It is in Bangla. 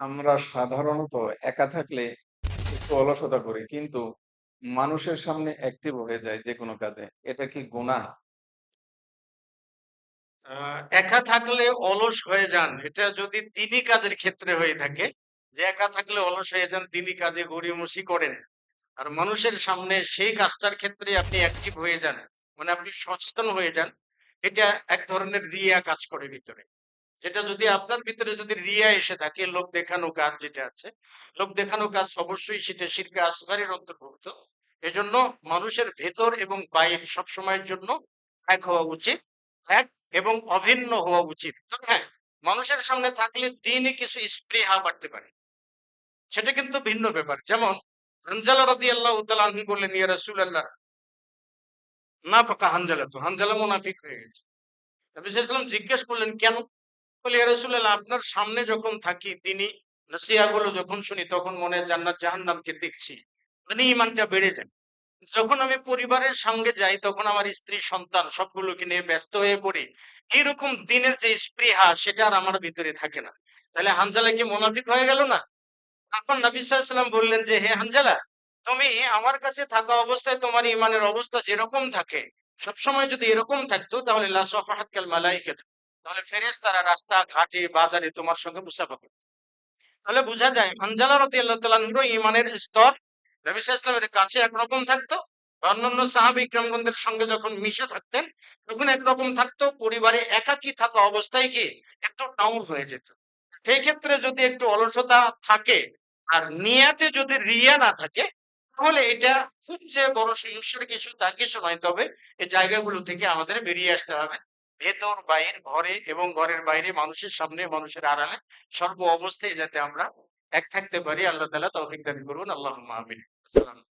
আমরা সাধারণত একা থাকলে একটু অলসতা করি। কিন্তু মানুষের সামনে অ্যাক্টিভ হয়ে যাই যেকোনো কাজে। এটা কি গুনাহ? আ একা থাকলে অলস হয়ে যান। এটা যদি দিনই কাজের ক্ষেত্রে হয়ে থাকে, যে একা থাকলে অলস হয়ে যান, দিনই কাজে গড়িমসি করেন। আর মানুষের সামনে সেই কাজটার ক্ষেত্রে আপনি অ্যাক্টিভ হয়ে যান। মানে আপনি সচেতন হয়ে যান। এটা এক ধরনের রিয়া কাজ করে ভিতরে। যেটা যদি আপনার ভিতরে যদি রিয়া এসে থাকে, লোক দেখানো কাজ যেটা আছে, লোক দেখানো কাজ অবশ্যই সেটা শিরকে আসগারের অন্তর্ভুক্ত। এজন্য মানুষের ভেতর এবং বাইর সবসময়ের জন্য এক হওয়া উচিত। এক এবং অভিন্ন হওয়া উচিত। হ্যাঁ, মানুষের সামনে থাকলে দিনে কিছু স্পৃহা বাড়তে পারে। সেটা কিন্তু ভিন্ন ব্যাপার। যেমন হানজালা রাদিয়াল্লাহু তাআলা আনহু বললেন, ইয়া রাসূলাল্লাহ নাফাকা হানজালাতু। হানজালা মুনাফিক হয়ে গেছে। জিজ্ঞেস করলেন, কেন? আপনার সামনে যখন থাকি তিনি নসিহতগুলো যখন শুনি তখন মনে জান্নাত জাহান্নামকে দেখছি। মানে ঈমানটা বেড়ে যায়। যখন আমি পরিবারের সঙ্গে যাই তখন আমার স্ত্রী সন্তান সবগুলোকে নিয়ে ব্যস্ত হয়ে পড়ি। এরকম দিনের যে স্পৃহা সেটা আর আমার ভিতরে থাকে না। তাহলে হানজালা কি মুনাফিক হয়ে গেল না? তখন নবী সাল্লাল্লাহু আলাইহি ওয়াসাল্লাম বললেন যে, হে হানজালা তুমি আমার কাছে থাকা অবস্থায় তোমার ইমানের অবস্থা যেরকম থাকে, সবসময় যদি এরকম থাকতো তাহলে লা সাফাহাত কাল মালাইকাতু। তাহলে ফেরেশতারা রাস্তা ঘাটে বাজারে তোমার সঙ্গে মুসাফা করত। তাহলে বোঝা যায় হানজালা তাআলা আনহুর ঈমানের স্তর নবী সাল্লাল্লাহু আলাইহি ওয়াসাল্লামের কাছে একরকম থাকতো। অন্যান্য সাহাবী ইকরামগণদের সঙ্গে যখন মিশে থাকতেন, তখন একরকম থাকতো। পরিবারে একাকী থাকা অবস্থায় কি একটু ডাউন হয়ে যেত। সেই ক্ষেত্রে যদি একটু অলসতা থাকে আর নিয়াতে যদি রিয়া না থাকে, তাহলে এটা খুব যে বড় সমস্যার কিছু তা কিছু নয়। তবে এই জায়গাগুলো থেকে আমাদের বেরিয়ে আসতে হবে। ভেতর বাইর, ঘরে এবং ঘরের বাইরে মানুষের সামনে মানুষের আড়ালে সর্ব অবস্থায় যাতে আমরা এক থাকতে পারি। আল্লাহ তালা তৌফিক দান করুন। আল্লাহ আমিন। আসসালাম।